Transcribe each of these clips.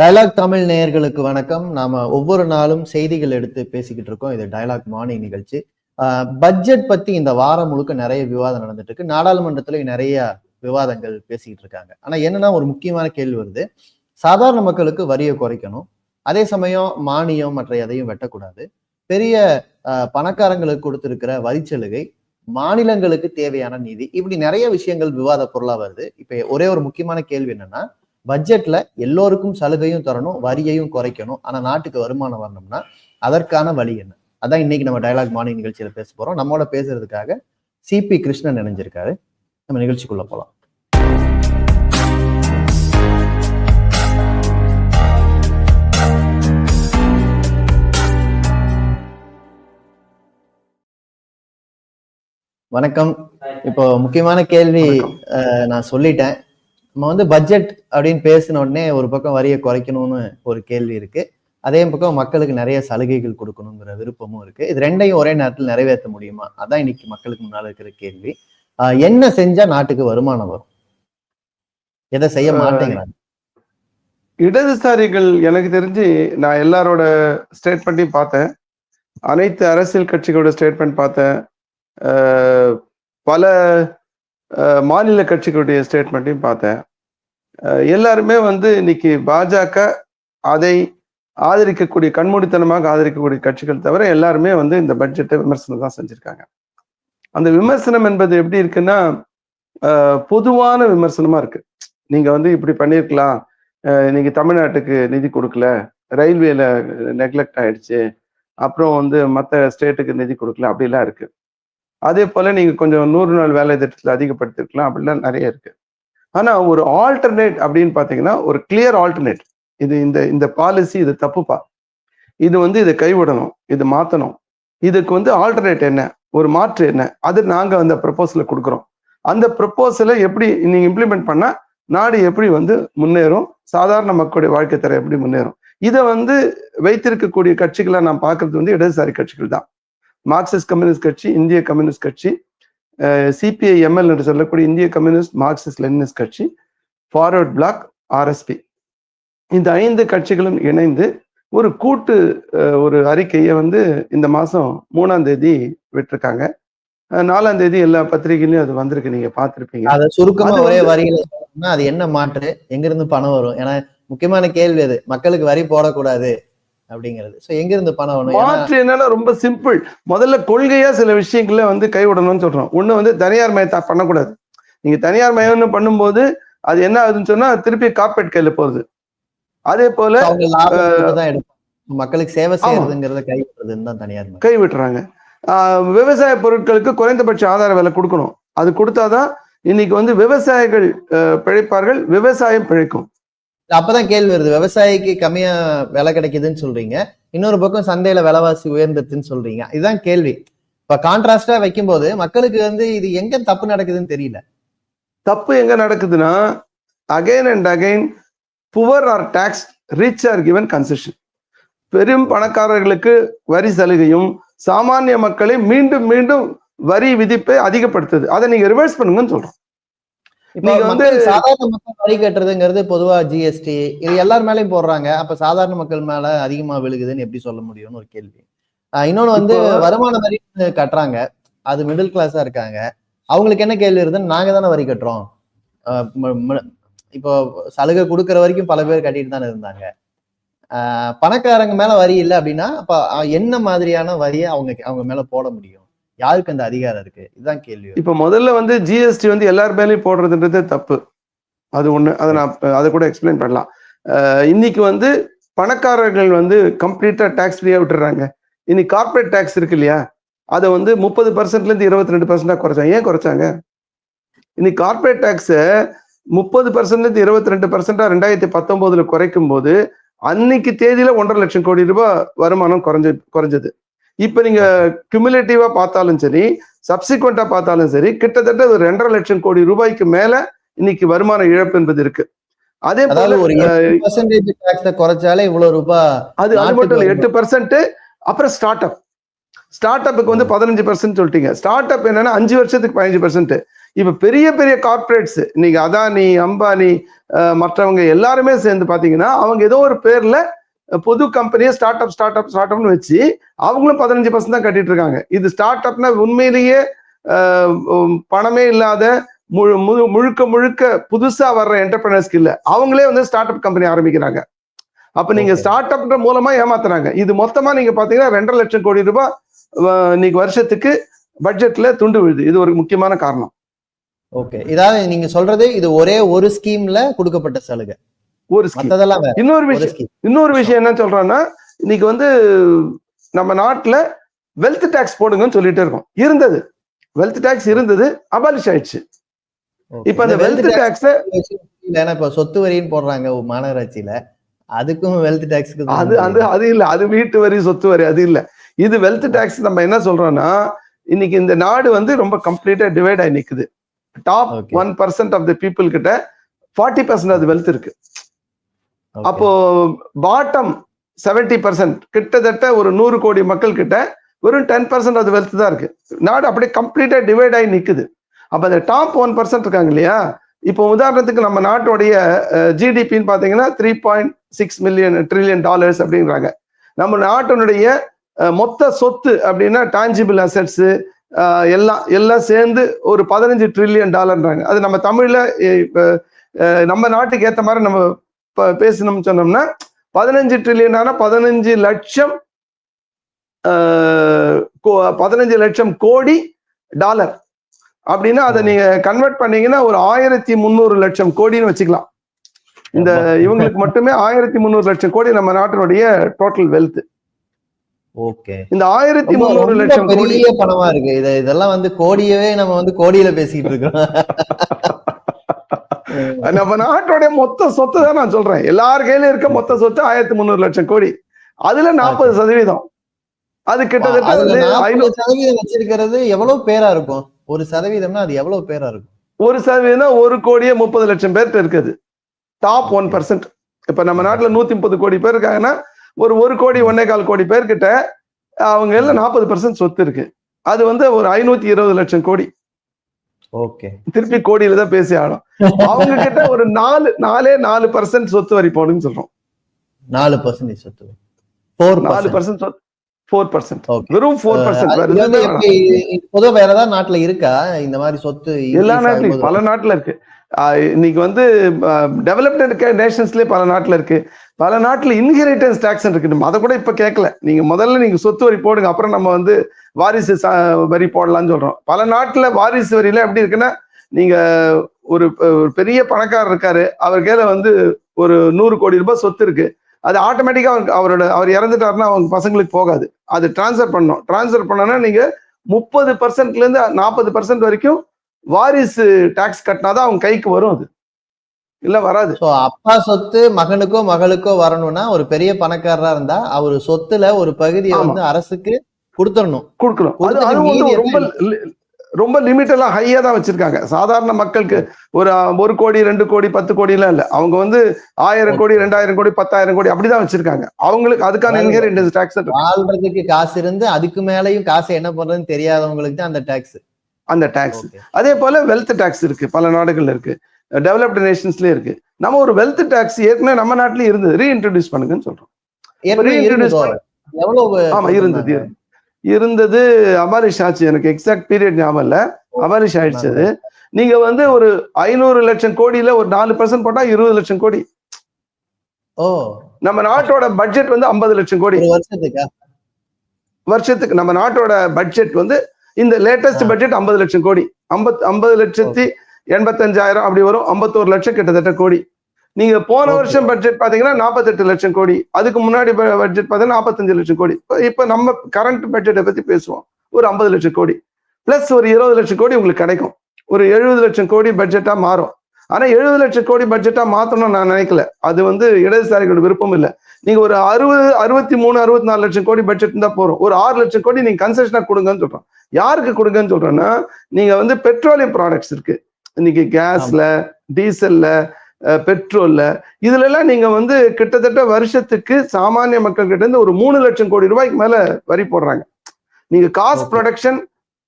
Dialogue Tamil நேயர்களுக்கு வணக்கம். நாம ஒவ்வொரு நாளும் செய்திகள் எடுத்து பேசிக்கிட்டு இருக்கோம். இது டயலாக் மார்னிங் நிகழ்ச்சி. பட்ஜெட் பத்தி இந்த வாரம் முழுக்க நிறைய விவாதம் நடந்துட்டு இருக்கு. நாடாளுமன்றத்துல நிறைய விவாதங்கள் பேசிக்கிட்டு இருக்காங்க. ஆனா என்னன்னா ஒரு முக்கியமான கேள்வி வருது. சாதாரண மக்களுக்கு வரியை குறைக்கணும். அதே சமயம் மானியம் மற்ற எதையும் வெட்டக்கூடாது. பெரிய பணக்காரங்களுக்கு கொடுத்திருக்கிற வரிச்சலுகை மாநிலங்களுக்கு தேவையான நிதி இப்படி நிறைய விஷயங்கள் விவாத பொருளா வருது. இப்ப ஒரே ஒரு முக்கியமான கேள்வி என்னன்னா பட்ஜெட்ல எல்லோருக்கும் சலுகையும் தரணும் வரியையும் குறைக்கணும். ஆனா நாட்டுக்கு வருமானம் வரணும்னா அதற்கான வழி என்ன? அதான் இன்னைக்கு நம்ம டயலாக் மார்னிங் நிகழ்ச்சியில பேச போறோம். நம்மோட பேசுறதுக்காக சிபி கிருஷ்ணன் இணைஞ்சிருக்காரு. நம்ம நிகழ்ச்சிக்குள்ள போலாம். வணக்கம். இப்போ முக்கியமான கேள்வி நான் சொல்லிட்டேன். நம்ம வந்து பட்ஜெட் அப்படின்னு பேசின உடனே ஒரு பக்கம் வரியை குறைக்கணும்னு ஒரு கேள்வி இருக்கு. அதே பக்கம் மக்களுக்கு நிறைய சலுகைகள் கொடுக்கணுங்கிற விருப்பமும் இருக்கு. இது ரெண்டையும் ஒரே நேரத்தில் நிறைவேற்ற முடியுமா? அதான் இன்னைக்கு மக்களுக்கு முன்னால இருக்கிற கேள்வி. என்ன செஞ்சா நாட்டுக்கு வருமானம் வரும்? எதை செய்ய மாட்டேங்கிறாங்க? இடதுசாரிகள் எனக்கு தெரிஞ்சு நான் எல்லாரோட ஸ்டேட்மெண்ட்டையும் பார்த்தேன். அனைத்து அரசியல் கட்சிகளோட ஸ்டேட்மெண்ட் பார்த்தேன். பல மாநில கட்சிகளுடைய ஸ்டேட்மெண்ட்டையும் பார்த்தேன். எல்லாருமே வந்து இன்னைக்கு பாஜக அதை ஆதரிக்கக்கூடிய கண்மூடித்தனமாக ஆதரிக்கக்கூடிய கட்சிகள் தவிர எல்லாருமே வந்து இந்த பட்ஜெட்டை விமர்சனம் தான் செஞ்சிருக்காங்க. அந்த விமர்சனம் என்பது எப்படி இருக்குன்னா பொதுவான விமர்சனமா இருக்கு. நீங்க வந்து இப்படி பண்ணியிருக்கலாம் நீங்கள் தமிழ்நாட்டுக்கு நிதி கொடுக்கல. ரயில்வேல நெக்லெக்ட் ஆயிடுச்சு. அப்புறம் வந்து மற்ற ஸ்டேட்டுக்கு நிதி கொடுக்கல. அப்படிலாம் இருக்கு. அதே போல நீங்க கொஞ்சம் நூறு நாள் வேலை திட்டத்தில் அதிகப்படுத்திருக்கலாம் அப்படிலாம் நிறைய இருக்கு. ஆனா ஒரு ஆல்டர்னேட் அப்படின்னு பாத்தீங்கன்னா ஒரு கிளியர் ஆல்டர்னேட் இது இந்த இந்த பாலிசி இது தப்புப்பா. இது வந்து இதை கைவிடணும் இது மாத்தணும். இதுக்கு வந்து ஆல்டர்னேட் என்ன? ஒரு மாற்று என்ன? அது நாங்க அந்த ப்ரப்போசலை கொடுக்குறோம். அந்த ப்ரப்போசலை எப்படி நீங்க இம்ப்ளிமெண்ட் பண்ணா நாடு எப்படி வந்து முன்னேறும்? சாதாரண மக்களுடைய வாழ்க்கை தர எப்படி முன்னேறும்? இதை வந்து வைத்திருக்கக்கூடிய கட்சிகளை நான் பார்க்கறது வந்து இடதுசாரி கட்சிகள் தான். மார்க்சிஸ்ட் கம்யூனிஸ்ட் கட்சி இந்திய கம்யூனிஸ்ட் கட்சி சிபிஐ எம்எல் என்று சொல்லக்கூடிய இந்திய கம்யூனிஸ்ட் மார்க்சிஸ்ட் லெனினிஸ்ட் கட்சி ஃபார்வர்ட் பிளாக் ஆர்எஸ்பி இந்த ஐந்து கட்சிகளும் இணைந்து ஒரு கூட்டு ஒரு அறிக்கையை வந்து இந்த மாசம் மூணாம் தேதி விட்டிருக்காங்க. நாலாம் தேதி எல்லா பத்திரிகையிலயும் அது வந்திருக்கு. நீங்க பார்த்திருப்பீங்க. அதை சுருக்கமா ஒரே வரியில அது என்ன மாற்று? எங்க இருந்து பணம் வரும்? ஏன்னா முக்கியமான கேள்வி அது. மக்களுக்கு வரி போடக்கூடாது. அப்படிங்கிறது. சோ எங்க இருந்து பணம் ஏன்னா மாற்று என்னன்னா ரொம்ப சிம்பிள் முதல்ல கொள்கையா சில விஷயங்கள வந்து கைவிடணும்னு சொல்றோம். ஒண்ணு வந்து தனியார் மயத்தை பண்ணக்கூடாது. நீங்க தனியார் மயம்னு பண்ணும்போது அது என்ன ஆகுதுன்னு சொன்னா திருப்பி கார்பரேட் கையில போகுது அதே போல மக்களுக்கு சேவை செய்யறதுங்கிறத கைவிடுறதுன்னு தான் தனியார் மயம். கை விட்டுறாங்க. ஆஹ் விவசாய பொருட்களுக்கு குறைந்தபட்ச ஆதார விலை கொடுக்கணும். அது கொடுத்தாதான் இன்னைக்கு வந்து விவசாயிகள் பிழைப்பார்கள் விவசாயம் பிழைக்கும். அப்பதான் கேள்வி வருது. விவசாயிக்கு கம்மியா விலை கிடைக்குதுன்னு சொல்றீங்க. இன்னொரு பக்கம் சந்தையில விலைவாசி உயர்ந்துருச்சுன்னு சொல்றீங்க. இதுதான் கேள்வி. இப்ப கான்ட்ராஸ்டா வைக்கும்போது மக்களுக்கு வந்து இது எங்க தப்பு நடக்குதுன்னு தெரியல. தப்பு எங்க நடக்குதுன்னா again and again poor are tax rich are given concession பெரும் பணக்காரர்களுக்கு வரி சலுகையும் சாமானிய மக்களை மீண்டும் மீண்டும் வரி விதிப்பை அதிகப்படுத்துது. அதை நீங்க ரிவர்ஸ் பண்ணுங்கன்னு சொல்றோம். இப்ப வந்து- சாதாரண மக்கள் வரி கட்டுறதுங்கிறது பொதுவா ஜிஎஸ்டி இது எல்லார் மேலயும் போடுறாங்க. அப்ப சாதாரண மக்கள் மேல அதிகமா விழுகுதுன்னு எப்படி சொல்ல முடியும்னு ஒரு கேள்வி. இன்னொன்னு வந்து வருமான வரி கட்டுறாங்க. அது மிடில் கிளாஸா இருக்காங்க. அவங்களுக்கு என்ன கேள்வி இருக்குதுன்னு நாங்க தானே வரி கட்டுறோம். இப்போ சலுகை கொடுக்கற வரைக்கும் பல பேர் கட்டிட்டு தானே இருந்தாங்க. ஆஹ் பணக்காரங்க மேல வரி இல்லை அப்படின்னா அப்ப என்ன மாதிரியான வரியை அவங்க அவங்க மேல போட முடியும்? யாருக்கு அந்த அதிகாரம் இருக்கு? இதுதான் கேள்வி. இப்ப முதல்ல வந்து ஜிஎஸ்டி வந்து எல்லார் மேலேயும் போடுறதுன்றது தப்பு. அது ஒண்ணு அதை நான் அதை கூட எக்ஸ்பிளைன் பண்ணலாம். இன்னைக்கு வந்து பணக்காரர்கள் வந்து கம்ப்ளீட்டா டாக்ஸ் ஃப்ரீயா விட்டுறாங்க. இன்னைக்கு கார்பரேட் டாக்ஸ் இருக்கு இல்லையா? அதை வந்து முப்பது பர்சன்ட்ல இருந்து இருபத்தி ரெண்டு பர்சன்டா குறைச்சாங்க. ஏன் குறைச்சாங்க? இன்னைக்கு கார்பரேட் டாக்ஸை முப்பது பர்சன்ட்ல இருந்து இருபத்தி ரெண்டு பர்சன்டா ரெண்டாயிரத்தி பத்தொன்பதுல குறைக்கும் போது அன்னைக்கு தேதியில ஒன்றரை லட்சம் கோடி ரூபாய் வருமானம் குறைஞ்ச குறைஞ்சது. இப்ப நீங்க கியூமுலேட்டிவா பார்த்தாலும் சரி சப்சிக்வெண்டா பார்த்தாலும் சரி கிட்டத்தட்ட ஒரு ரெண்டரை லட்சம் கோடி ரூபாய்க்கு மேல இன்னைக்கு வருமான இழப்பு என்பது இருக்கு. அதே போல ஒரு குறைச்சாலே இவ்வளவு ரூபாய் அது அது மட்டும் இல்ல? எட்டு பர்சன்ட் அப்புறம் ஸ்டார்ட் அப் ஸ்டார்ட் அப்புக்கு வந்து பதினஞ்சு பர்சன்ட் சொல்லிட்டீங்க. ஸ்டார்ட் அப் என்னன்னா அஞ்சு வருஷத்துக்கு பதினஞ்சு பர்சன்ட் இப்ப பெரிய பெரிய கார்ப்பரேட்ஸ் இன்னைக்கு அதானி அம்பானி மற்றவங்க எல்லாருமே சேர்ந்து பாத்தீங்கன்னா அவங்க ஏதோ ஒரு பேர்ல பொது கம்பெனியை start up start up start அப்னு வச்சு அவங்களும் பதினஞ்சு பர்சன்ட் தான் கட்டிட்டு இருக்காங்க. இது ஸ்டார்ட் அப்னா உண்மையிலேயே பணமே இல்லாத முழு முழு- முழுக்க முழுக்க புதுசா வர்ற என்டர்பிரினர்ஸ்க்கு இல்ல. அவங்களே வந்து ஸ்டார்ட் அப் கம்பெனி ஆரம்பிக்கிறாங்க. அப்ப நீங்க. ஸ்டார்ட் அப்ன்ற மூலமா ஏமாத்துறாங்க. இது மொத்தமா நீங்க பாத்தீங்கன்னா ரெண்டரை லட்சம் கோடி ரூபாய் இன்னைக்கு வருஷத்துக்கு பட்ஜெட்ல துண்டு விழுது. இது ஒரு முக்கியமான காரணம். ஓகே இதாவது நீங்க சொல்றது இது ஒரே ஒரு ஸ்கீம்ல கொடுக்கப்பட்ட சலுகை. ஒரு ஸ்கீம் இன்னொரு விஷயம் இன்னொரு விஷயம் என்ன சொல்றேன்னா இன்னைக்கு வந்து நம்ம நாட்டுல வெல்த் டாக்ஸ் போடுங்கன்னு சொல்லிட்டே இருக்கோம். இருந்தது. வெல்த் டாக்ஸ் இருந்தது அபாலிஷ் ஆயிடுச்சு. இப்ப அந்த வெல்த் டாக்ஸ் ஏன்னா இப்ப சொத்து வரின்னு போடுறாங்க மாநகராட்சியில. அதுக்கும் வெல்த் டாக்ஸ்க்கு அது அது அது இல்ல. அது வீட்டு வரி சொத்து வரி அது இல்ல. இது வெல்த் டாக்ஸ் நம்ம என்ன சொல்றோம்னா இன்னைக்கு இந்த நாடு வந்து ரொம்ப கம்ப்ளீட்டா டிவைட் ஆகி நிக்குது. Top. One percent of the people கிட்ட ஃபார்ட்டி பர்சன்ட் அது வெல்த் இருக்கு. அப்போ பாட்டம் செவன்டி பர்சன்ட் கிட்டத்தட்ட ஒரு நூறு கோடி மக்கள் கிட்ட வெறும் டென் பர்சன்ட் அது வெல்த் தான் இருக்கு. நாடு அப்படியே கம்ப்ளீட்டா டிவைட் ஆகி நிக்குது. அப்ப அந்த டாப் ஒன் பர்சன்ட் இருக்காங்க இல்லையா? இப்போ உதாரணத்துக்கு நம்ம நாட்டுடைய ஜிடிபின்னு பாத்தீங்கன்னா three point six million trillion dollars அப்படின்றாங்க. நம்ம நாட்டினுடைய மொத்த சொத்து அப்படின்னா டான்ஜிபிள் அசட்ஸ் எல்லாம் எல்லாம் சேர்ந்து ஒரு பதினஞ்சு ட்ரில்லியன் டாலர்ன்றாங்க அது நம்ம தமிழ்ல இப்போ நம்ம நாட்டுக்கு ஏற்ற மாதிரி நம்ம ப- பேசணும்னு சொன்னோம்னா பதினஞ்சு ட்ரில்லியனான பதினஞ்சு லட்சம் பதினஞ்சு லட்சம் கோடி டாலர். அப்படின்னா அதை நீங்க கன்வெர்ட் பண்ணீங்கன்னா ஒரு ஆயிரத்தி முந்நூறு லட்சம் கோடின்னு வச்சுக்கலாம். இந்த இவங்களுக்கு மட்டுமே ஆயிரத்தி முந்நூறு லட்சம் கோடி நம்ம நாட்டினுடைய டோட்டல் வெல்த் ஓகே. இந்த ஆயிரத்தி முந்நூறு லட்சம் கோடி பணமா இருக்கு. இது இதெல்லாம் வந்து கோடியவே நம்ம வந்து கோடியில பேசிட்டு இருக்கோம். நம்ம நாட்டோடைய மொத்த சொத்து தான் நான் சொல்றேன். எல்லார் கையிலும் இருக்க மொத்த சொத்து ஆயிரத்தி முந்நூறு லட்சம் கோடி. அதுல நாற்பது சதவீதம். அது கிட்டத்தட்ட ஐநூறு சதவீதம் வச்சிருக்கிறது எவ்வளவு பேரா இருக்கும்? ஒரு சதவீதம்னா அது எவ்வளவு பேரா இருக்கும்? ஒரு சதவீதம் ஒரு கோடியே முப்பது லட்சம் பேர்கிட்ட இருக்குது. டாப் ஒன் பர்சன்ட் இப்ப நம்ம நாட்டுல நூத்தி முப்பது கோடி பேர் இருக்காங்கன்னா ஒரு ஒரு கோடி ஒன்னே கால் கோடி பேர்கிட்ட அவங்க எல்லாம் நாற்பது பர்சன்ட் சொத்து இருக்கு. அது வந்து ஒரு ஐநூத்தி இருபது லட்சம் கோடி. ஓகே. திருப்பி கோடியில தான் பேசி ஆடும் அவங்க கிட்ட ஒரு நாலு நாலே நாலு பர்சன்ட் சொத்து வரி போடுன்னு சொல்றோம். நாலு பர்சன்டேஜ் சொத்து ஃபோர் நாலு பர்சன்ட் சொத்து ஃபோர் பர்சன்ட். வெறும் ஃபோர் பர்சன்ட் பொதுவா வேற ஏதாவது நாட்டுல இருக்கா? இந்த மாதிரி சொத்து எல்லா? பல நாட்டுல இருக்கு. இன்னைக்கு வந்து டெவலப்டு நேஷன்ஸ்லயே பல நாட்டுல இருக்கு. பல நாட்டில் இன்ஹெரிட்டன்ஸ் டேக்ஸ் இருக்கு நம்ம அதை கூட இப்போ கேட்கல நீங்க முதல்ல நீங்க சொத்து வரி போடுங்க. அப்புறம் நம்ம வந்து வாரிசு ச- வரி போடலாம்னு சொல்றோம். பல நாட்டில் வாரிசு வரியில எப்படி இருக்குன்னா நீங்க ஒரு ஒரு பெரிய பணக்காரர் இருக்காரு. அவர் கையில வந்து ஒரு நூறு கோடி ரூபாய் சொத்து இருக்கு. அது ஆட்டோமேட்டிக்கா அவரோட அவர் இறந்துட்டாருன்னா அவங்க பசங்களுக்கு போகாது. அது டிரான்ஸ்ஃபர் பண்ணோம் டிரான்ஸ்ஃபர் பண்ணோன்னா நீங்க முப்பது பர்சன்ட்லேருந்து நாற்பது பர்சன்ட் வரைக்கும் வாரிசு டாக்ஸ் கட்டினாதான் அவங்க கைக்கு வரும் அது. இல்ல வராது. சோ அப்பா சொத்து மகனுக்கோ மகளுக்கோ வரணும்னா ஒரு பெரிய பணக்காரரா இருந்தா அவர் சொத்துல ஒரு பகுதியை. வந்து அரசுக்கு கொடுத்துடணும். கொடுக்கணும். ரொம்ப ரொம்ப லிமிட் எல்லாம் ஹையா தான் வச்சிருக்காங்க. சாதாரண மக்களுக்கு ஒரு ஒரு கோடி ரெண்டு கோடி பத்து கோடி எல்லாம் இல்ல. அவங்க வந்து ஆயிரம் கோடி ரெண்டாயிரம் கோடி பத்தாயிரம் கோடி அப்படிதான் வச்சிருக்காங்க. அவங்களுக்கு அதுக்கான இன்ஹெரிட்டன்ஸ் டாக்ஸ் வாழ்றதுக்கு காசு இருந்து அதுக்கு மேலயும் காசு என்ன பண்றதுன்னு தெரியாதவங்களுக்கு தான் அந்த டாக்ஸ் அந்த டாக்ஸ் அதே போல வெல்த் டாக்ஸ் இருக்கு. பல நாடுகள்ல இருக்கு. டெவலப்டு நேஷன்ஸ்லயே இருக்கு. நம்ம ஒரு வெல்த் டாக்ஸ் ஏற்கனவே நம்ம நாட்டிலேயே இருந்தது. ரீஇன்ட்ரடியூஸ் பண்ணுங்கன்னு சொல்றோம். ஆமா இருந்தது இருந்தது. அபாலிஷ் ஆச்சு. எனக்கு எக்ஸாக்ட் பீரியட் ஞாபகம் இல்ல. அபாலிஷ் ஆயிடுச்சு அது. நீங்க வந்து ஒரு ஐநூறு லட்சம் கோடியில ஒரு நாலு பர்சன்ட் போட்டா இருபது லட்சம் கோடி. ஓ. நம்ம நாட்டோட பட்ஜெட் வந்து ஐம்பது லட்சம் கோடி. வருஷத்துக்கா? வருஷத்துக்கு நம்ம நாட்டோட பட்ஜெட் வந்து இந்த லேட்டஸ்ட். பட்ஜெட் ஐம்பது லட்சம் கோடி. ஐம்பத் ஐம்பது லட்சத்தி எண்பத்தஞ்சாயிரம் அப்படி வரும். ஐம்பத்தோரு லட்சம் கிட்டத்தட்ட கோடி. நீங்க போன. வருஷம் பட்ஜெட் பாத்தீங்கன்னா நாற்பத்தெட்டு லட்சம் கோடி. அதுக்கு முன்னாடி பட்ஜெட் பார்த்தீங்கன்னா நாற்பத்தஞ்சு லட்சம் கோடி. இப்ப- இப்ப நம்ம கரண்ட் பட்ஜெட்டை பத்தி பேசுவோம். ஒரு ஐம்பது லட்சம் கோடி. பிளஸ் ஒரு இருபது லட்சம் கோடி உங்களுக்கு கிடைக்கும். ஒரு எழுபது லட்சம் கோடி பட்ஜெட்டா மாறும். ஆனா எழுபது லட்சம் கோடி பட்ஜெட்டா மாத்தணும்னு நான் நினைக்கல. அது வந்து இடதுசாரிகளோட விருப்பம் இல்ல. நீங்க ஒரு அறுபது அறுபத்தி மூணு அறுபத்தி நாலு லட்சம் கோடி பட்ஜெட் இருந்தா போறோம் ஒரு ஆறு லட்சம் கோடி நீங்க கன்செஷனா கொடுங்கன்னு சொல்றோம். யாருக்கு கொடுங்கன்னு சொல்றேன்னா நீங்க வந்து பெட்ரோலியம் ப்ராடக்ட்ஸ் இருக்கு. இன்னைக்கு கேஸ்ல டீசல்ல பெட்ரோல்ல இதுல எல்லாம் நீங்க வந்து கிட்டத்தட்ட வருஷத்துக்கு சாமானிய மக்கள் கிட்ட இருந்து ஒரு மூணு லட்சம் கோடி ரூபாய்க்கு மேல வரி போடுறாங்க நீங்க காஸ்ட். ப்ரொடக்ஷன்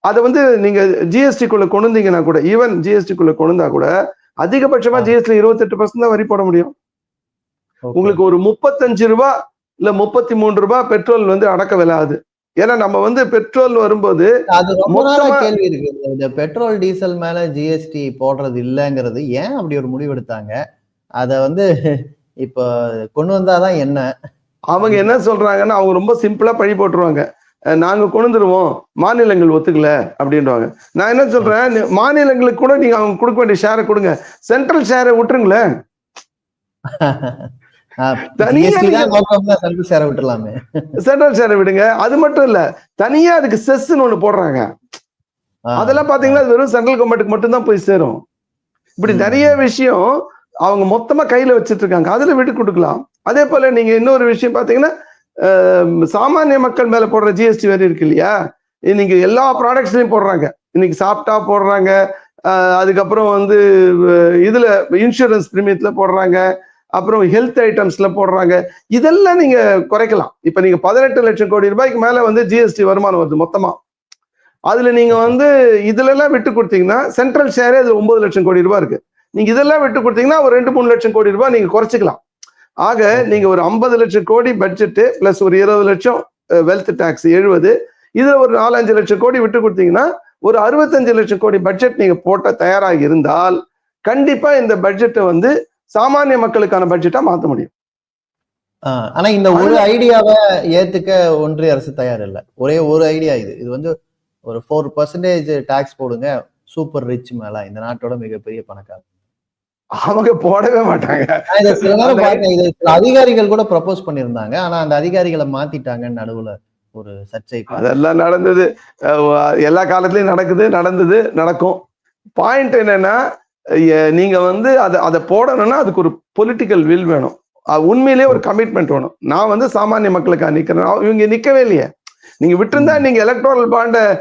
அதை வந்து நீங்க ஜிஎஸ்டி குள்ள கொண்டு வந்தீங்கன்னா கூட ஈவன் ஜிஎஸ்டி குள்ள கொண்டு வந்தா கூட அதிகபட்சமா. ஜிஎஸ்டி இருபத்தெட்டு பர்சன்ட் தான் வரி போட முடியும். உங்களுக்கு ஒரு முப்பத்தஞ்சு ரூபாய் இல்ல முப்பத்தி மூன்று ரூபாய் பெட்ரோல் வந்து அடக்க விலை ஆகுது ஏன்னா நம்ம வந்து பெட்ரோல் வரும்போது அது ரொம்ப நாளா கேள்வி இருக்கு இந்த பெட்ரோல் டீசல் மேல ஜிஎஸ்டி போடுறது இல்லைங்கிறது ஏன் அப்படி ஒரு முடிவு எடுத்தாங்க அத வந்து இப்ப கொண்டு வந்தாதான் என்ன? அவங்க என்ன சொல்றாங்கன்னா அவங்க ரொம்ப சிம்பிளா பழி போட்டுருவாங்க. நாங்க கொண்டு வந்துருவோம் மாநிலங்கள் ஒத்துக்கல அப்படின்றாங்க. நான் என்ன சொல்றேன் மாநிலங்களுக்கு கூட நீங்க அவங்க கொடுக்க வேண்டிய ஷேரை கொடுங்க. சென்ட்ரல் ஷேரை விட்டுருங்களேன். சேர விட்டுலாமே சென்ட்ரல் ஷேரை விடுங்க. அது மட்டும் இல்ல தனியா அதுக்கு செஸ்ன்னு ஒண்ணு போடுறாங்க. அதெல்லாம் பாத்தீங்கன்னா அது வெறும் சென்ட்ரல் கவர்மெண்ட்டுக்கு மட்டும்தான் போய் சேரும். இப்படி. நிறைய விஷயம் அவங்க மொத்தமா கையில வச்சிட்டு இருக்காங்க. அதுல விட்டு கொடுக்கலாம். அதே போல நீங்க இன்னொரு விஷயம் பாத்தீங்கன்னா சாமானிய மக்கள் மேல போடுற ஜிஎஸ்டி வரி இருக்கு இல்லையா? இன்னைக்கு எல்லா ப்ராடக்ட்ஸ்லயும் போடுறாங்க. இன்னைக்கு சாப்பிட்டா போடுறாங்க. அதுக்கப்புறம் வந்து இதுல இன்சூரன்ஸ் பிரீமியத்துல போடுறாங்க. அப்புறம் ஹெல்த் ஐட்டம்ஸ்ல போடுறாங்க. இதெல்லாம் நீங்க குறைக்கலாம். இப்ப நீங்க பதினெட்டு லட்சம் கோடி ரூபாய்க்கு மேல வந்து ஜிஎஸ்டி வருமானம் வருது மொத்தமா. அதுல நீங்க வந்து இதுல எல்லாம் விட்டு கொடுத்தீங்கன்னா சென்ட்ரல் ஷேரே அது ஒன்பது லட்சம் கோடி ரூபாய் இருக்கு. நீங்க இதெல்லாம் விட்டு கொடுத்தீங்கன்னா ஒரு ரெண்டு மூணு லட்சம் கோடி ரூபாய் நீங்க குறைச்சிக்கலாம். ஆக நீங்க ஒரு ஐம்பது லட்சம் கோடி பட்ஜெட் பிளஸ் ஒரு இருபது லட்சம் வெல்த் டாக்ஸ் எழுபது இதுல ஒரு நாலஞ்சு லட்சம் கோடி விட்டு கொடுத்தீங்கன்னா ஒரு அறுபத்தஞ்சு லட்சம் கோடி பட்ஜெட் நீங்க போட்ட தயாராக இருந்தால் கண்டிப்பா இந்த பட்ஜெட்டை வந்து சாமானிய மக்களுக்கான பட்ஜெட்டா மாத்த முடியும். ஆனா இந்த ஒரு ஐடியாவை ஏத்துக்க ஒன்றிய அரசு தயார் இல்ல ஒரே ஒரு ஐடியா இது. இது வந்து ஒரு ஃபோர் பர்சன்டேஜ் டாக்ஸ் போடுங்க சூப்பர் ரிச் மேல. இந்த நாட்டோட மிகப்பெரிய பணக்காரர் அவங்க போடவே மாட்டாங்க. சில நேரம் பார்த்தேன் இது அதிகாரிகள் கூட ப்ரப்போஸ் பண்ணியிருந்தாங்க. ஆனா அந்த அதிகாரிகளை மாத்திட்டாங்க நடுவுல ஒரு சர்ச்சை அதெல்லாம் நடந்தது. எல்லா காலத்துலயும் நடக்குது நடந்தது நடக்கும். பாயிண்ட் என்னன்னா நீங்க வந்து அதை அதை போடணும்னா அதுக்கு ஒரு பொலிட்டிக்கல் வில் வேணும். உண்மையிலேயே ஒரு கமிட்மெண்ட் வேணும். நான் வந்து சாமானிய மக்களுக்காக நிக்கிறேன். இவங்க நிக்கவே இல்லையே. நீங்க விட்டிருந்தா நீங்க எலக்ட்ரல் பாண்ட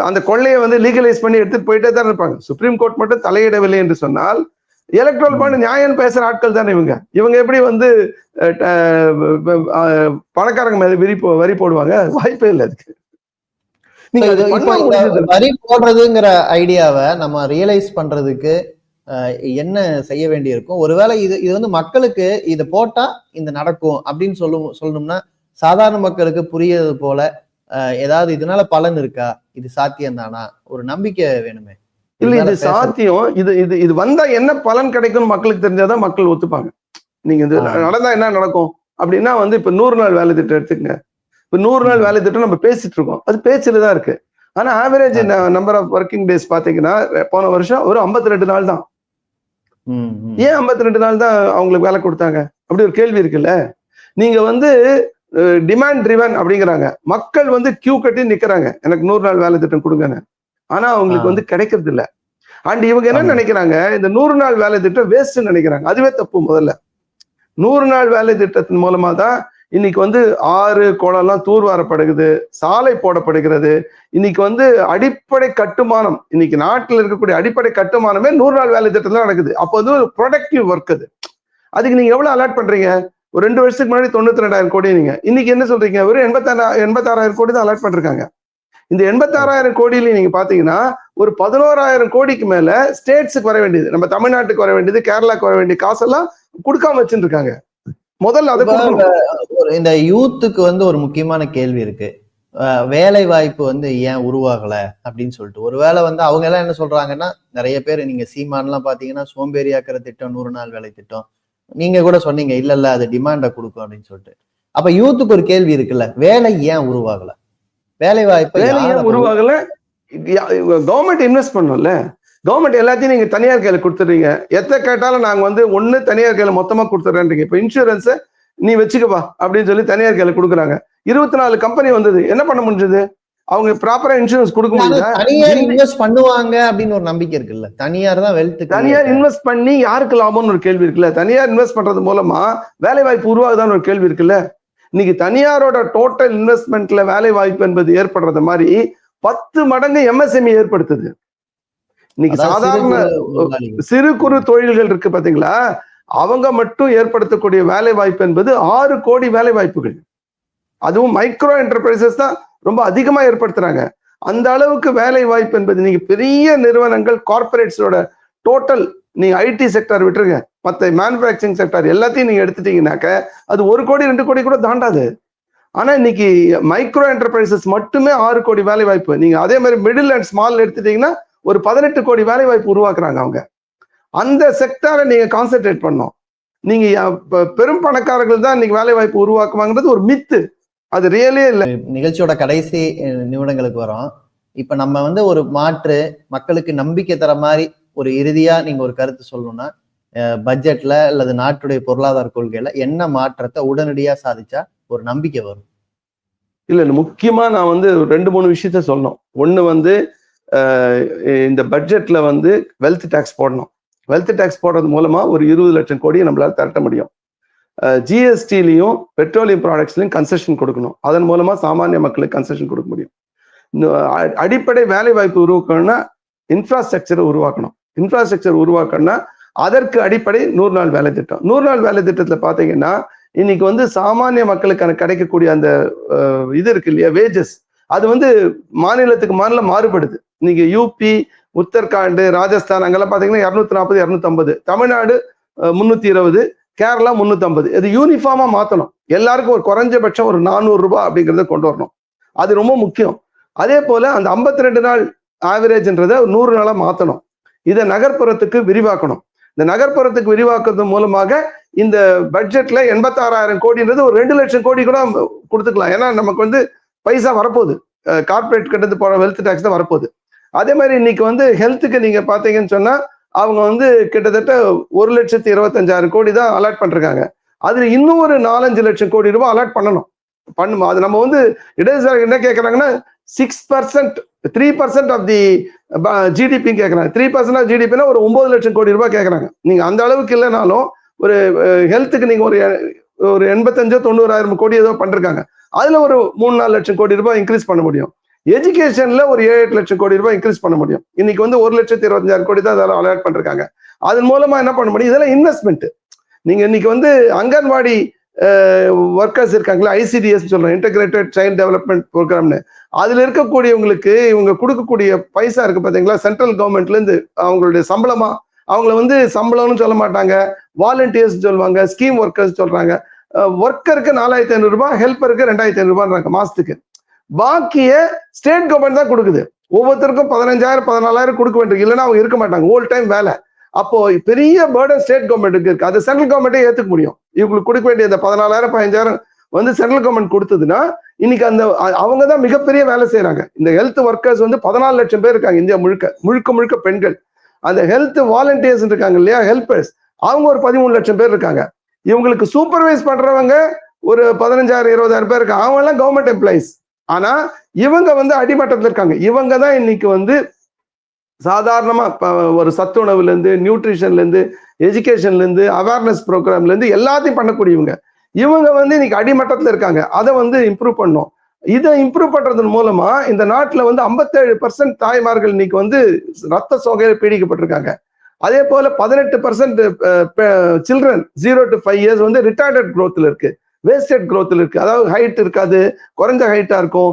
அந்த கொள்ளையை வந்து லீகலைஸ் பண்ணி எடுத்துட்டு போயிட்டே தான் இருப்பாங்க. சுப்ரீம் கோர்ட் மட்டும் தலையிடவில்லை என்று சொன்னால் எலக்ட்ரல் பாண்ட் நியாயம் பேசுற ஆட்கள் தானே இவங்க. இவங்க எப்படி வந்து பணக்காரங்க மேல விரி போ- வரி போடுவாங்க? வாய்ப்பே இல்லை அதுக்கு நீங்க அது இது- இப்போ பண்ணா இந்த முடிஞ்சது. வரி போடுறதுங்கிற ஐடியாவை நம்ம ரியலைஸ் பண்றதுக்கு என்ன செய்ய வேண்டியிருக்கும்? ஒருவேளை இது இது வந்து மக்களுக்கு இதை போட்டா இந்த நடக்கும் அப்படின்னு சொல்லும் சொல்லணும்னா சாதாரண மக்களுக்கு புரியது போல ஏதாவது இதனால பலன் இருக்கா? இது சாத்தியம் தானா? ஒரு நம்பிக்கை வேணுமே. இல்ல இது சாத்தியம். இது இது இது வந்தா என்ன பலன் கிடைக்கும்னு மக்களுக்கு தெரிஞ்சாதான் மக்கள் ஒத்துப்பாங்க. நீங்க இது. நடந்தா என்ன நடக்கும்? அப்படின்னா வந்து இப்ப நூறு நாள் வேலை திட்டம் எடுத்துக்கங்க. இப்ப நூறு நாள் வேலை திட்டம் நம்ம பேசிட்டு இருக்கோம். அது பேச்சுல தான் இருக்கு. ஆனா average number of working days பாத்தீங்கன்னா போன வருஷம் ஒரு 52 ரெண்டு நாள் தான். ஏன் 52 ரெண்டு நாள் தான் அவங்களுக்கு வேலை கொடுத்தாங்க? அப்படி ஒரு கேள்வி இருக்குல்ல. நீங்க வந்து டிமாண்ட் ட்ரிவன் அப்படிங்கிறாங்க. மக்கள் வந்து கியூ கட்டி நிக்கிறாங்க. எனக்கு நூறு நாள் வேலை திட்டம் கொடுங்கன்னு. ஆனா அவங்களுக்கு. வந்து கிடைக்கிறது இல்ல. அண்ட் இவங்க என்ன. நினைக்கிறாங்க? இந்த நூறு நாள் வேலை திட்டம் வேஸ்ட் நினைக்கிறாங்க. அதுவே தப்பு முதல்ல. நூறு நாள் வேலை திட்டத்தின் மூலமா தான் இன்னைக்கு வந்து ஆறு குளம்லாம் தூர்வாரப்படுகிறது சாலை போடப்படுகிறது. இன்னைக்கு வந்து அடிப்படை கட்டுமானம் இன்னைக்கு நாட்டில் இருக்கக்கூடிய அடிப்படை கட்டுமானமே நூறு நாள் வேலை திட்டத்துல நடக்குது. அப்போ வந்து ஒரு ப்ரொடக்டிவ் ஒர்க் அது. அதுக்கு நீங்க எவ்வளவு அலாட் பண்றீங்க? ஒரு ரெண்டு வருஷத்துக்கு முன்னாடி தொண்ணூத்தி ரெண்டாயிரம் கோடி நீங்க. இன்னைக்கு என்ன சொல்றீங்க? ஒரு எண்பத்தாறு எண்பத்தாறாயிரம் கோடி தான் அலாட் பண்ணிருக்காங்க இந்த எண்பத்தாறாயிரம் கோடியில நீங்க பாத்தீங்கன்னா ஒரு பதினோராயிரம் கோடிக்கு மேல ஸ்டேட்ஸுக்கு வர வேண்டியது. நம்ம தமிழ்நாட்டுக்கு வர வேண்டியது கேரளாக்கு வர வேண்டிய காசெல்லாம் கொடுக்காம வச்சுட்டு இருக்காங்க. முதல்ல அதை இந்த யூத்துக்கு வந்து ஒரு முக்கியமான கேள்வி இருக்கு. வேலை வாய்ப்பு வந்து ஏன் உருவாகல அப்படின்னு சொல்லிட்டு. ஒருவேளை வந்து அவங்க எல்லாம் என்ன சொல்றாங்கன்னா நிறைய பேர் நீங்க சீமான்லாம் பாத்தீங்கன்னா சோம்பேறியாக்குற திட்டம் நூறு நாள் வேலை திட்டம். நீங்க கூட சொன்னீங்க இல்ல இல்ல அது டிமாண்ட கொடுக்கும் அப்படின்னு சொல்லிட்டு. அப்ப யூத்துக்கு ஒரு கேள்வி இருக்குல்ல வேலை ஏன் உருவாகல? வேலை வாய்ப்பு வேலை ஏன் உருவாகல? கவர்மெண்ட் இன்வெஸ்ட் பண்ணும்ல கவர்மெண்ட் எல்லாத்தையும் நீங்க தனியார் கையில கொடுத்துறீங்க எத்த கேட்டாலும் நாங்க வந்து ஒண்ணு தனியார் கையில மொத்தமா கொடுத்துறேன்றீங்க இப்ப இன்சூரன்ஸ் நீ வச்சுக்கப்பா அப்படின்னு சொல்லி தனியார் கையில கொடுக்குறாங்க. இருபத்தி நாலு கம்பெனி வந்தது. என்ன பண்ண முடிஞ்சது? அவங்க ப்ராப்பரா இன்சூரன்ஸ் கொடுக்க ஆனா முடியுதா? தனியார் இன்வெஸ்ட் பண்ணுவாங்க அப்படின்னு ஒரு நம்பிக்கை இருக்குல்ல. தனியார் தான் வெல்த் தனியார் இன்வெஸ்ட் பண்ணி யாருக்கு லாபம்னு ஒரு கேள்வி இருக்குல்ல? தனியார் இன்வெஸ்ட் பண்றது மூலமா வேலை வாய்ப்பு உருவாகுதான்னு ஒரு கேள்வி இருக்குல்ல? இன்னைக்கு தனியாரோட டோட்டல் இன்வெஸ்ட்மெண்ட்ல வேலை வாய்ப்பு என்பது ஏற்படுறது மாதிரி பத்து மடங்கு எம்எஸ்எம்இ ஏற்படுத்துது. இன்னைக்கு சாதாரண சிறு குறு தொழில்கள் இருக்கு பாத்தீங்களா? அவங்க மட்டும் ஏற்படுத்தக்கூடிய வேலை வாய்ப்பு என்பது ஆறு கோடி வேலை வாய்ப்புகள் அதுவும் மைக்ரோ என்டர்பிரைசஸ் தான் ரொம்ப அதிகமா ஏற்படுத்துறாங்க. அந்த அளவுக்கு வேலை வாய்ப்பு என்பது நீங்க பெரிய நிறுவனங்கள் கார்பரேட்ஸோட டோட்டல் நீங்க ஐடி செக்டர் விட்டுருங்க. மற்ற மேனுஃபேக்சரிங் செக்டர் எல்லாத்தையும் நீங்க எடுத்துட்டீங்கன்னாக்க அது ஒரு கோடி ரெண்டு கோடி கூட தாண்டாது. ஆனா இன்னைக்கு மைக்ரோ என்டர்பிரைசஸ் மட்டுமே ஆறு கோடி வேலை வாய்ப்பு நீங்க அதே மாதிரி மிடில் அண்ட் ஸ்மால் எடுத்துட்டீங்கன்னா ஒரு பதினெட்டு கோடி வேலை வாய்ப்பு உருவாக்குறாங்க அவங்க. அந்த செக்டாரை நீங்க கான்சென்ட்ரேட் பண்ணோம் நீங்க அஹ், பெ- பெரும் பணக்காரர்கள் தான் இன்னைக்கு வேலை வாய்ப்பு உருவாக்குவாங்கிறது ஒரு மித்து அது ரியலே இல்ல. நிகழ்ச்சியோட கடைசி நிமிடங்களுக்கு வரோம். இப்ப நம்ம வந்து ஒரு மாற்று மக்களுக்கு நம்பிக்கை தர மாதிரி ஒரு இறுதியா நீங்க ஒரு கருத்து சொல்லணும்னா அஹ், பட்ஜெட்ல அல்லது நாட்டுடைய பொருளாதார கொள்கையில என்ன மாற்றத்தை உடனடியா சாதிச்சா ஒரு நம்பிக்கை வரும்? இல்ல இல்ல. முக்கியமா நான் வந்து ரெண்டு மூணு விஷயத்த சொல்லணும். ஒண்ணு வந்து இந்த பட்ஜெட்ல வந்து வெல்த் டேக்ஸ் போடணும். வெல்த் டேக்ஸ் போடுறது மூலமா ஒரு இருபது லட்சம் கோடியை நம்மளால திரட்ட முடியும். ஜிஎஸ்டிலையும் பெட்ரோலியம் ப்ராடக்ட்ஸ்லையும் கன்செஷன் கொடுக்கணும். அதன் மூலமா சாமானிய மக்களுக்கு கன்செஷன் கொடுக்க முடியும். அடிப்படை வேலை வாய்ப்பு உருவாக்கணும்னா இன்ஃப்ராஸ்ட்ரக்சரை உருவாக்கணும். இன்ஃப்ராஸ்ட்ரக்சர் உருவாக்கணும்னா அதற்கு அடிப்படை நூறு நாள் வேலை திட்டம். நூறு நாள் வேலை திட்டத்தில் பார்த்தீங்கன்னா இன்னைக்கு வந்து சாமானிய மக்களுக்கான கிடைக்கக்கூடிய அந்த இது இருக்கு இல்லையா வேஜஸ் அது வந்து மாநிலத்துக்கு மாநிலம் மாறுபடுது. நீங்க யூபி உத்தரகாண்ட் ராஜஸ்தான் அங்கெல்லாம் பார்த்தீங்கன்னா இரநூத்தி நாற்பது இரநூத்தம்பது. தமிழ்நாடு முந்நூற்றி இருபது கேரளா முந்நூற்றம்பது இது யூனிஃபார்மாக மாற்றணும் எல்லாருக்கும் ஒரு குறைஞ்சபட்சம் ஒரு நானூறு ரூபாய் கொண்டு வரணும். அது ரொம்ப முக்கியம். அதே போல் அந்த 52 ரெண்டு நாள் ஆவரேஜ்ன்றத நூறு நாளாக மாற்றணும் இதை நகர்ப்புறத்துக்கு விரிவாக்கணும். இந்த நகர்ப்புறத்துக்கு விரிவாக்குறது மூலமாக இந்த பட்ஜெட்ல எண்பத்தாறாயிரம் கோடின்றது ஒரு ரெண்டு லட்சம் கோடி கூட கொடுத்துக்கலாம். ஏன்னா நமக்கு வந்து பைசா வரப்போகுது. கார்பரேட் கட்டத்து போகிற வெல்த் டேக்ஸ் தான் வரப்போகுது. அதே மாதிரி இன்னைக்கு வந்து ஹெல்த்துக்கு நீங்க பாத்தீங்கன்னு சொன்னா அவங்க வந்து கிட்டத்தட்ட ஒரு லட்சத்தி இருபத்தஞ்சாயிரம் கோடி தான் அலாட் பண்ணிருக்காங்க அதுல இன்னும் ஒரு நாலஞ்சு லட்சம் கோடி ரூபாய் அலாட் பண்ணணும். பண்ணுமா. அது நம்ம வந்து இடதுசாரி என்ன கேட்கறாங்கன்னா six percent three percent of the ஜிடிபின்னு கேட்கறாங்க த்ரீ பர்சன்ட் ஆஃப் ஜிடிபினா ஒரு ஒன்பது லட்சம் கோடி ரூபாய் கேட்கறாங்க நீங்க அந்த அளவுக்கு இல்லைனாலும் ஒரு ஹெல்த்துக்கு நீங்க ஒரு ஒரு எண்பத்தஞ்சோ தொண்ணூறாயிரம் கோடி ஏதோ பண்ணிருக்காங்க அதுல ஒரு மூணு நாலு லட்சம் கோடி ரூபாய் இன்க்ரீஸ் பண்ண முடியும். எஜுகேஷன்ல ஒரு ஏழு எட்டு லட்சம் கோடி ரூபாய் இன்க்ரீஸ் பண்ண முடியும். இன்னைக்கு வந்து ஒரு லட்சத்தி இருபத்தஞ்சாயிரம் கோடி தான் அதெல்லாம் அலாட் பண்ணிருக்காங்க அதன் மூலமா என்ன பண்ண முடியும்? இதெல்லாம் இன்வெஸ்ட்மெண்ட் நீங்க இன்னைக்கு வந்து அங்கன்வாடி ஒர்க்கர்ஸ் இருக்காங்களா ஐசிடிஎஸ் சொல்றேன் இன்டகிரேட்டட் சைல்ட் டெவலப்மெண்ட் ப்ரோக்ராம்னு அதுல இருக்கக்கூடியவங்களுக்கு இவங்க கொடுக்கக்கூடிய பைசா இருக்கு பாத்தீங்களா? சென்ட்ரல் கவர்மெண்ட்ல இருந்து அவங்களுடைய சம்பளமா அவங்கள வந்து சம்பளம்னு சொல்ல மாட்டாங்க. வாலண்டியர்ஸ் சொல்லுவாங்க ஸ்கீம் ஒர்க்கர்ஸ் சொல்றாங்க. ஒர்க்கருக்கு நாலாயிரத்தி ஐநூறு ரூபாய் ஹெல்ப்பருக்கு ரெண்டாயிரத்தி ஐநூறு மாசத்துக்கு. பாக்கிய ஸ்டேட் கவர்மெண்ட் தான் கொடுக்குது. ஒவ்வொருத்தருக்கும் பதினஞ்சாயிரம் பதினாலாயிரம் கொடுக்க வேண்டியது இல்லைன்னா அவங்க இருக்க மாட்டாங்க. ஓல் டைம் வேலை. அப்போ பெரிய பேர்டன் ஸ்டேட் கவர்மெண்ட்டுக்கு இருக்கு. அது சென்ட்ரல் கவர்மெண்ட்டே ஏற்றுக்க முடியும். இவங்களுக்கு கொடுக்க வேண்டிய அந்த பதினாலாயிரம் பதினஞ்சாயிரம் வந்து சென்ட்ரல் கவர்மெண்ட் கொடுத்ததுன்னா இன்னைக்கு அந்த அவங்க தான் மிகப்பெரிய வேலை செய்யறாங்க இந்த ஹெல்த் ஒர்க்கர்ஸ் வந்து பதினாலு லட்சம் பேர் இருக்காங்க இந்தியா முழுக்க. முழுக்க முழுக்க பெண்கள். அந்த ஹெல்த் வாலண்டியர்ஸ் இருக்காங்க இல்லையா? ஹெல்பர்ஸ் அவங்க ஒரு பதிமூணு லட்சம் பேர் இருக்காங்க. இவங்களுக்கு சூப்பர்வைஸ் பண்றவங்க ஒரு பதினஞ்சாயிரம் இருபதாயிரம் பேர் இருக்காங்க. அவங்க எல்லாம் கவர்மெண்ட் எம்ப்ளாயிஸ் ஆனா இவங்க வந்து அடிமட்டத்தில் இருக்காங்க. இவங்க தான் இன்னைக்கு வந்து சாதாரணமா ஒரு சத்துணவுல இருந்து நியூட்ரிஷன்ல இருந்து எஜுகேஷன்ல இருந்து அவேர்னஸ் ப்ரோக்ராம்ல இருந்து எல்லாத்தையும் பண்ணக்கூடியவங்க. இவங்க வந்து இன்னைக்கு அடிமட்டத்தில் இருக்காங்க. அதை வந்து இம்ப்ரூவ் பண்ணும் இதை இம்ப்ரூவ் பண்றதன் மூலமா இந்த நாட்டில் வந்து ஐம்பத்தேழு பர்சன்ட் தாய்மார்கள் இன்னைக்கு வந்து ரத்த சோகையில பீடிக்கப்பட்டிருக்காங்க. அதே போல பதினெட்டு percent children zero to five years வந்து ரிட்டார்டட் குரோத்ல இருக்கு. வேஸ்டட் க்ரோத்தில் இருக்குது அதாவது ஹைட் இருக்காது. குறைஞ்ச ஹைட்டாக இருக்கும்.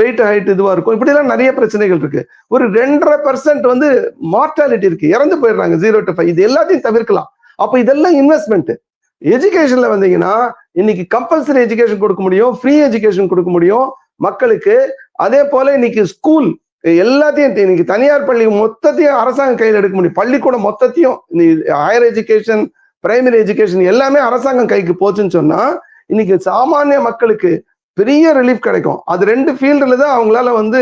வெயிட் ஹைட் இதுவாக இருக்கும். இப்படிலாம் நிறைய பிரச்சனைகள் இருக்கு. ஒரு ரெண்டரை பர்சன்ட் வந்து மார்டாலிட்டி இருக்கு. இறந்து போயிடுறாங்க. ஜீரோ டு ஃபைவ் இது எல்லாத்தையும் தவிர்க்கலாம். அப்போ இதெல்லாம் இன்வெஸ்ட்மெண்ட் எஜுகேஷன்ல வந்தீங்கன்னா இன்னைக்கு கம்பல்சரி எஜுகேஷன் கொடுக்க முடியும். ஃப்ரீ எஜுகேஷன் கொடுக்க முடியும். மக்களுக்கு அதே போல இன்னைக்கு ஸ்கூல் எல்லாத்தையும் இன்னைக்கு தனியார் பள்ளி மொத்தத்தையும் அரசாங்கம் கையில் எடுக்க முடியும். பள்ளிக்கூடம் மொத்தத்தையும் ஹையர் எஜுகேஷன் பிரைமரி எஜுகேஷன் எல்லாமே அரசாங்கம் கைக்கு போச்சுன்னு சொன்னா இன்னைக்கு சாமானிய மக்களுக்கு பெரிய ரிலீஃப் கிடைக்கும். அது ரெண்டு ஃபீல்டில் தான் அவங்களால வந்து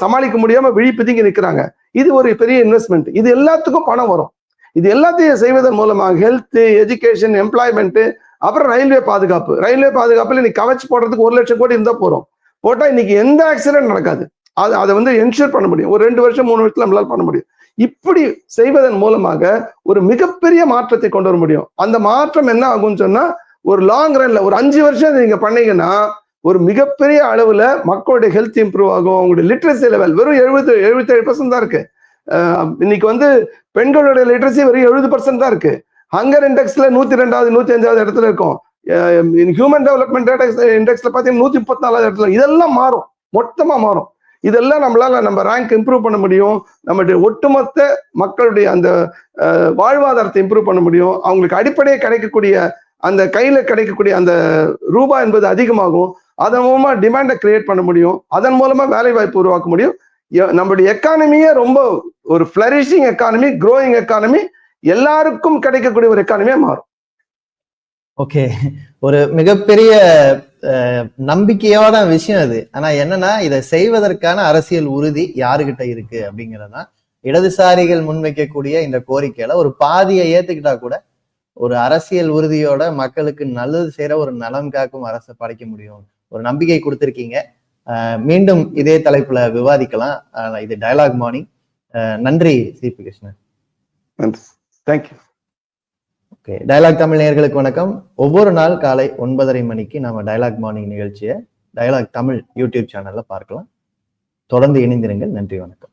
சமாளிக்க முடியாம விழிப்புதிங்கி நிற்கிறாங்க இது ஒரு பெரிய இன்வெஸ்ட்மெண்ட் இது எல்லாத்துக்கும் பணம் வரும். இது எல்லாத்தையும் செய்வதன் மூலமாக ஹெல்த் எஜுகேஷன் எம்ப்ளாய்மெண்ட் அப்புறம் ரயில்வே பாதுகாப்பு. ரயில்வே பாதுகாப்புல இன்னைக்கு கவச் போடுறதுக்கு ஒரு லட்சம் கோடி இருந்தா போறோம் போட்டா இன்னைக்கு எந்த ஆக்சிடென்ட் நடக்காது. அது அதை வந்து என்ஷூர் பண்ண முடியும். ஒரு ரெண்டு வருஷம் மூணு வருஷத்துல நம்மளால பண்ண முடியும். இப்படி செய்வதன் மூலமாக ஒரு மிகப்பெரிய மாற்றத்தை கொண்டு வர முடியும். அந்த மாற்றம் என்ன ஆகும்னு சொன்னா ஒரு லாங் ரன்ல ஒரு அஞ்சு வருஷம் நீங்க பண்ணீங்கன்னா ஒரு மிகப்பெரிய அளவுல மக்களுடைய ஹெல்த் இம்ப்ரூவ் ஆகும். அவங்களுடைய லிட்ரஸி லெவல் வெறும் எழுபது எழுபத்தேழு பர்சன்ட் தான் இருக்கு. இன்னைக்கு வந்து பெண்களுடைய லிட்ரஸி வெறும் எழுபது பர்சன்ட் தான் இருக்கு. ஹங்கர் இண்டெக்ஸ்ல நூத்தி ரெண்டாவது நூத்தி அஞ்சாவது இடத்துல இருக்கும். ஹியூமன் டெவலப்மெண்ட் இண்டெக்ஸ்ல பார்த்தீங்கன்னா நூத்தி முப்பத்தி நாலாவது இடத்துல இதெல்லாம் மாறும். மொத்தமா மாறும். இதெல்லாம் நம்மளால நம்ம ரேங்க் இம்ப்ரூவ் பண்ண முடியும். நம்மளுடைய ஒட்டுமொத்த மக்களுடைய அந்த வாழ்வாதாரத்தை இம்ப்ரூவ் பண்ண முடியும். அவங்களுக்கு அடிப்படையே கிடைக்கக்கூடிய அந்த கையில் கிடைக்கக்கூடிய அந்த ரூபாய் என்பது அதிகமாகும். அதன் மூலமாக டிமாண்டை கிரியேட் பண்ண முடியும். அதன் மூலமாக வேலை வாய்ப்பு உருவாக்க முடியும். எ- நம்மளுடைய எக்கானமியே ரொம்ப ஒரு ஃப்ளரிஷிங் எக்கானமி க்ரோயிங் எக்கானமி எல்லாருக்கும் கிடைக்கக்கூடிய ஒரு எக்கானமியா மாறும். ஓகே ஒரு மிகப்பெரிய நம்பிக்கையோட விஷயம் அது. ஆனா என்னன்னா இதை செய்வதற்கான அரசியல் உறுதி யாருகிட்ட இருக்கு அப்படிங்கறதுதான். இடதுசாரிகள் முன்வைக்கக்கூடிய இந்த கோரிக்கையில ஒரு பாதியை ஏத்துக்கிட்டா கூட ஒரு அரசியல் உறுதியோட மக்களுக்கு நல்லது செய்யற ஒரு நலம் காக்கும் அரசை படைக்க முடியும். ஒரு நம்பிக்கை கொடுத்திருக்கீங்க. மீண்டும் இதே தலைப்புல விவாதிக்கலாம். இது டயலாக் மார்னிங் நன்றி Sibi Krishnan. Thank you okay dialogue Tamil நேயர்களுக்கு வணக்கம். ஒவ்வொரு நாள் காலை ஒன்பதரை மணிக்கு நாம டயலாக் மார்னிங் நிகழ்ச்சியை டயலாக் தமிழ் யூடியூப் சேனல்ல பார்க்கலாம். தொடர்ந்து இணைந்திருங்கள். நன்றி வணக்கம்.